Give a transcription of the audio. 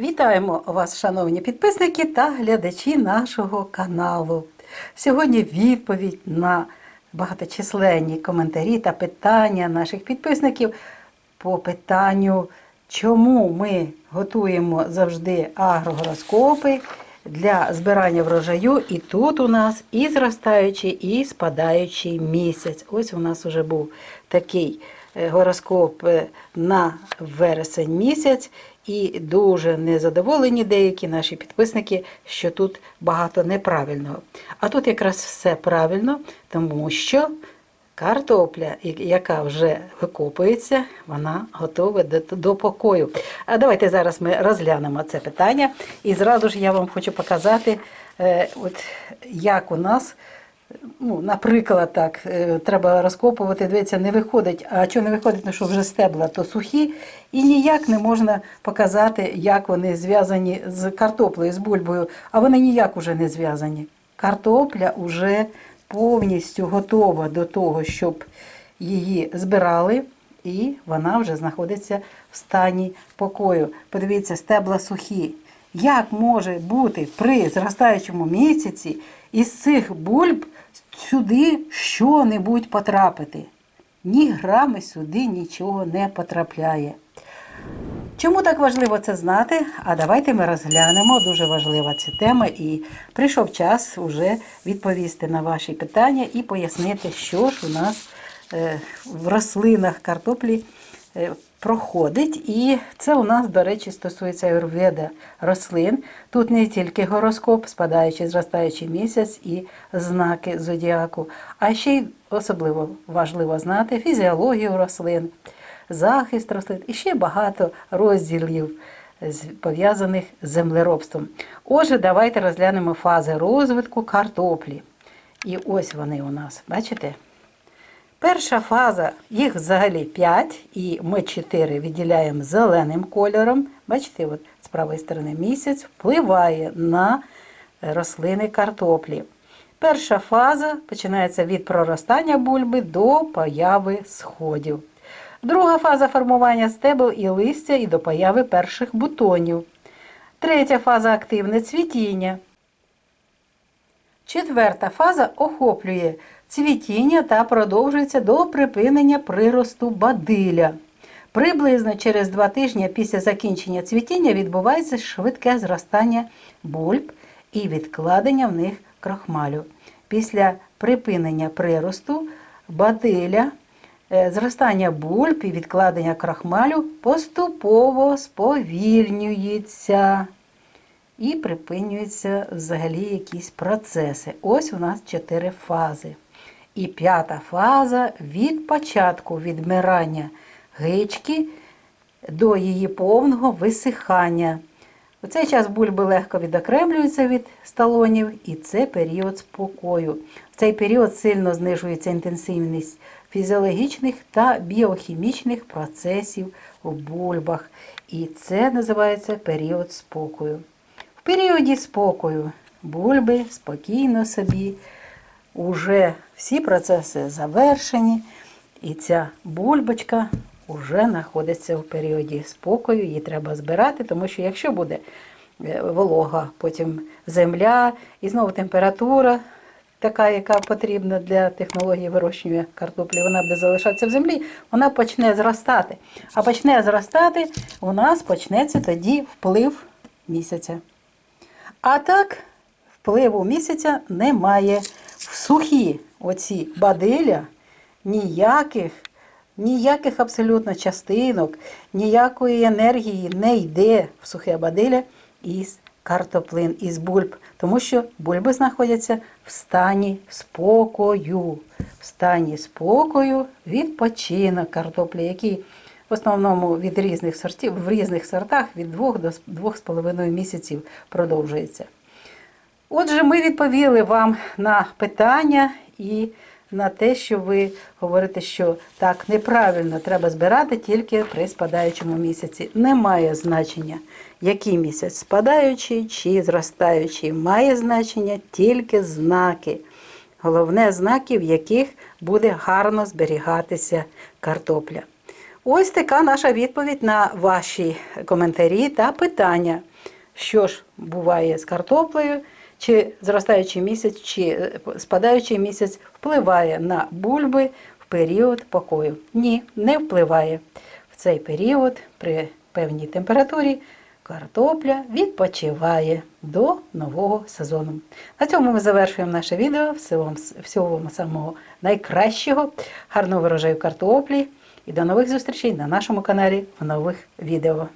Вітаємо вас, шановні підписники та глядачі нашого каналу. Сьогодні відповідь на багаточисленні коментарі та питання наших підписників по питанню, чому ми готуємо завжди агрогороскопи для збирання врожаю. І тут у нас і зростаючий, і спадаючий місяць. Ось у нас вже був такий е, гороскоп е, на вересень місяць. І дуже незадоволені деякі наші підписники, що тут багато неправильного. А тут якраз все правильно, тому що картопля, яка вже викопується, вона готова до, покою. А давайте зараз ми розглянемо це питання. І зразу ж я вам хочу показати, е, от як у нас. Ну, наприклад, так, е, треба розкопувати, дивіться, не виходить. А що не виходить, ну що вже стебла то сухі, і ніяк не можна показати, як вони зв'язані з картоплею, з бульбою, а вони ніяк уже не зв'язані. Картопля вже повністю готова до того, щоб її збирали, і вона вже знаходиться в стані покою. Подивіться, стебла сухі. Як може бути при зростаючому місяці із цих бульб сюди що-небудь потрапити? Ні грами сюди нічого не потрапляє. Чому так важливо це знати? А давайте ми розглянемо. Дуже важлива ця тема, і прийшов час уже відповісти на ваші питання і пояснити, що ж у нас е, в рослинах картоплі е, проходить. І це у нас, до речі, стосується аюрведа рослин. Тут не тільки гороскоп, спадаючий, зростаючий місяць і знаки зодіаку, а ще й особливо важливо знати фізіологію рослин захист рослин і ще багато розділів пов'язаних з землеробством. Отже, давайте розглянемо фази розвитку картоплі. І ось вони у нас, бачите? Перша фаза, їх взагалі 5, і ми 4 відділяємо зеленим кольором. Бачите, от з правої сторони місяць впливає на рослини картоплі. Перша фаза починається від проростання бульби до появи сходів. Друга фаза формування стебел і листя і до появи перших бутонів. Третя фаза активне цвітіння. Четверта фаза охоплює цвітіння та продовжується до припинення приросту бадиля. Приблизно через два тижні після закінчення цвітіння відбувається швидке зростання бульб і відкладення в них крохмалю. Після припинення приросту бадиля, е, зростання бульб і відкладення крахмалю поступово сповільнюється і припинюються взагалі якісь процеси. Ось у нас чотири фази. І п'ята фаза від початку відмирання гички до її повного висихання. У цей час бульби легко відокремлюються від сталонів, і це період спокою. В цей період сильно знижується інтенсивність фізіологічних та біохімічних процесів у бульбах. І це називається період спокою. В періоді спокою бульби спокійно собі, уже всі процеси завершені, і ця бульбочка вже знаходиться в періоді спокою, її треба збирати, тому що якщо буде е, волога, потім земля і знову температура, така, яка потрібна для технології вирощування картоплі, вона буде залишатися в землі, вона почне зростати. А почне зростати, у нас почнеться тоді вплив місяця. А так, впливу місяця немає. В сухі оці бадиля ніяких, ніяких абсолютно частинок, ніякої енергії не йде в сухе бадиля із картоплин, із бульб, тому що бульби знаходяться в стані спокою. В стані спокою відпочинок картоплі, який в основному від різних сортів, в різних сортах від 2 до 2,5 місяців продовжується. Отже, ми відповіли вам на питання і на те, що ви говорите, що так неправильно треба збирати тільки при спадаючому місяці. Немає значення, який місяць спадаючий чи зростаючий. Має значення тільки знаки. Головне знаки, в яких буде гарно зберігатися картопля. Ось така наша відповідь на ваші коментарі та питання. Що ж буває з картоплею, чи зростаючий місяць, чи е, спадаючий місяць впливає на бульби в період покою? Ні, не впливає. В цей період при певній температурі картопля відпочиває до нового сезону. На цьому ми завершуємо наше відео. Всього вам, всього вам самого найкращого, гарного врожаю картоплі і до нових зустрічей на нашому каналі в нових відео.